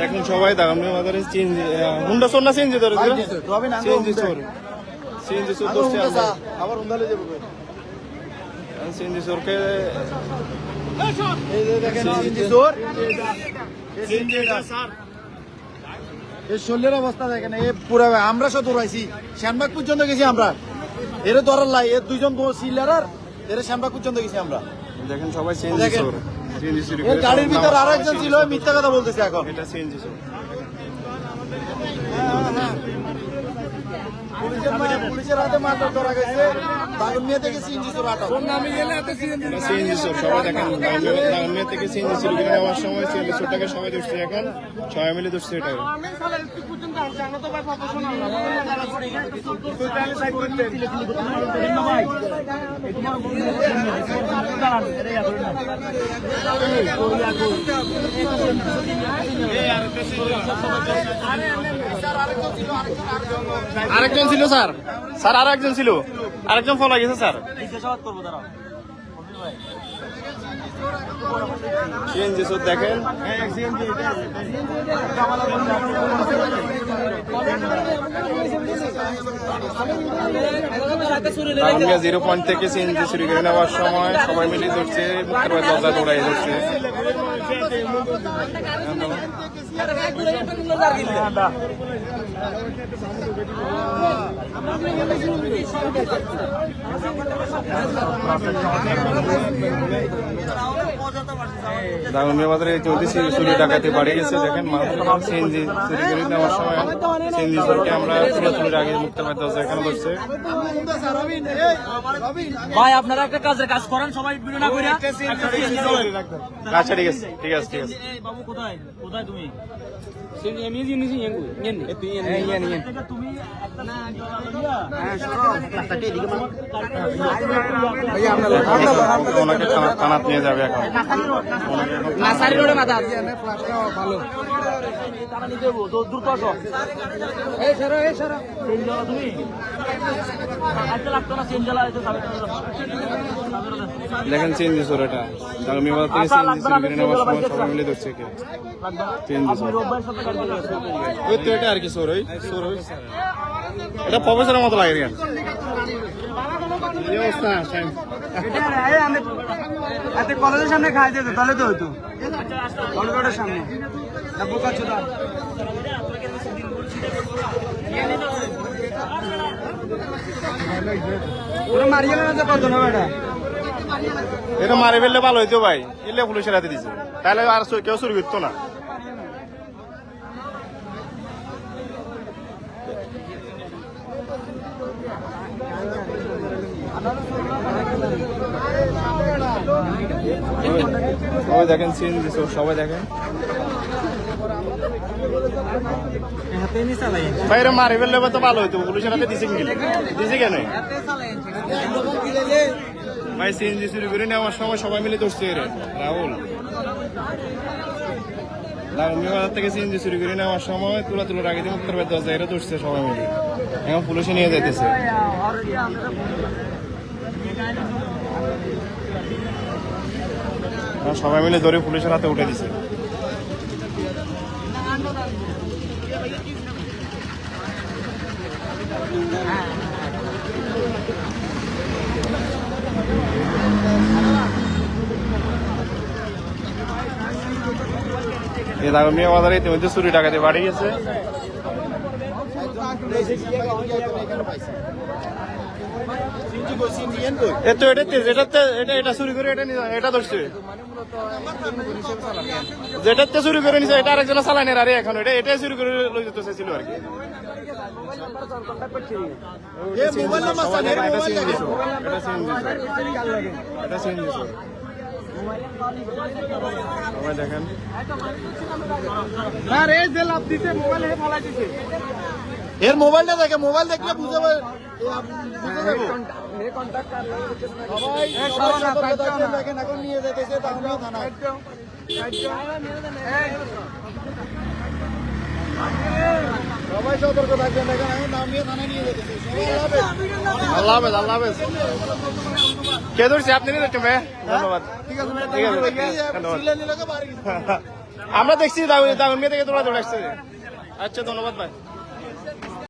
দেখুন সবাই দাগামনি বাজারে চেঞ্জ হুন্ডা সোর না চেঞ্জ ধরে চেঞ্জ। চেঞ্জ আবার যাব এই দেখেন চোর। এই শরীরের অবস্থা দেখেন এ পুরা আমরা সব দৌড়াইছি। শ্যামবাগ পর্যন্ত গেছি আমরা। এর ধরার লাই এর দুইজন সিলার এর শ্যামবাগ পর্যন্ত গেছি আমরা। দেখেন সবাই চেঞ্জ দেখেন। এর গাড়ির ভিতর আর একজন ছিল মিথ্যা কথা বলতেছে এখন। এটা চেঞ্জ সোর পুলিশের হাতে মারধর করা গেছে। বাগুনিয়া থেকে সিএনজি চোর আটক। সবাই দেখেন। থেকে কিনে নেওয়ার সময় সোরটাকে সবাই ধরছে এখন। সবাই মিলে ধরছে এটা। আরেকজন ছিল স্যার। স্যার আর একজন ছিল। আরেকজন ফোন গেছে স্যার। সিএনজি সোর দেখেন। জিরো পয়েন্ট থেকে সিএনজি চুরি করে নেওয়ার সময় সবাই মিলে ধরছে, মুখের বাড়ি দরজা দৌড়াই ধরছে। আমরা দাগনমিয়া বাজারে চলতি চুরি ডাকাতি বাড়ে গেছে দেখেন মানুষ সিএনজি চুরি করে নেওয়ার সময় সিএনজি চোরকে আমরা তুলে তুলে আগে মুক্ত বাড়ি দরজা এখানে ধরছে। ভাই আপনারা একটা কাজের কাজ করেন সবাই ভিডিও না করে আচ্ছা ঠিক আছে ঠিক আছে। ঠিক আছে বাবু কোথায়? কোথায় তুমি? তুমি ওনাকে থানা- থানাত নিয়ে যাবে এখন। নাসারি রোডে মাথা তারা নিতে দেবো দ্রুত আসো এই সরো এই সরো। জ্বালা তুমি আজকে লাগতো না সাবে দেখেন চেঞ্জ চোর এটা দাগনমিয়া বাজার থেকে সিএনজি চুরি করে নেওয়ার সময় সবাই মিলে ধরছে কে চেঞ্জ গেছো। ওই তো এটা আর কি চোর ওই ওই এটা প্রফেসরের মতো লাগে কেন এই অবস্থা টাইম এতে কলেজের সামনে খাই যেত তাহলে তো হইতো। কলেজের সামনে। মারিয়ে না না মারি ফেললে ভালো হইতো ভাই। এলে পুলিশের হাতে দিছে। তাহলে আর কেউ চুরি করতো না। ওই দেখেন সিন সবাই দেখেন। ভাই তো ভালো কেন? ভাই চুরি করে নেওয়ার সময় সবাই মিলে ধরছে এরে। রাহুল। থেকে চুরি করে নেওয়ার সময় তুলা বাদ এরা ধরছে সবাই মিলে। এখন পুলিশে নিয়ে যাইতেছে। সবাই মিলে ধরে পুলিশের হাতে উঠে দিছে। দাগমিয়া বাজারে ইতিমধ্যে চুরি টাকাতে বাড়ি গেছে। এ তো এটা যেটা এটা এটা চুরি করে এটা এটা ধরছে। যেটাতে চুরি করে নিছে এটা আরেকজনে চালানি আরে এখন এটা এটাই চুরি করে লই যেতে চাইছিল আর কি। মোবাইল নাম্বার সবাই দেখেন, এর মোবাইলটা দেখে মোবাইল দেখলে বুঝে দেখেন এখন নিয়ে যেতেছে সবাই সতর্ক থাকবেন দেখেন এখন নামিয়ে থানায় নিয়ে সবাই আল্লাহ হাফেজ। আল্লাহ হাফেজ। কে ধরছি? আপনি নিয়ে ভাই ধন্যবাদ। ঠিক আছে ঠিক আছে, আমরা দেখছি দাগুন দাগুন মেয়ে থেকে তোমরা দৌড়ে আচ্ছা ধন্যবাদ ভাই।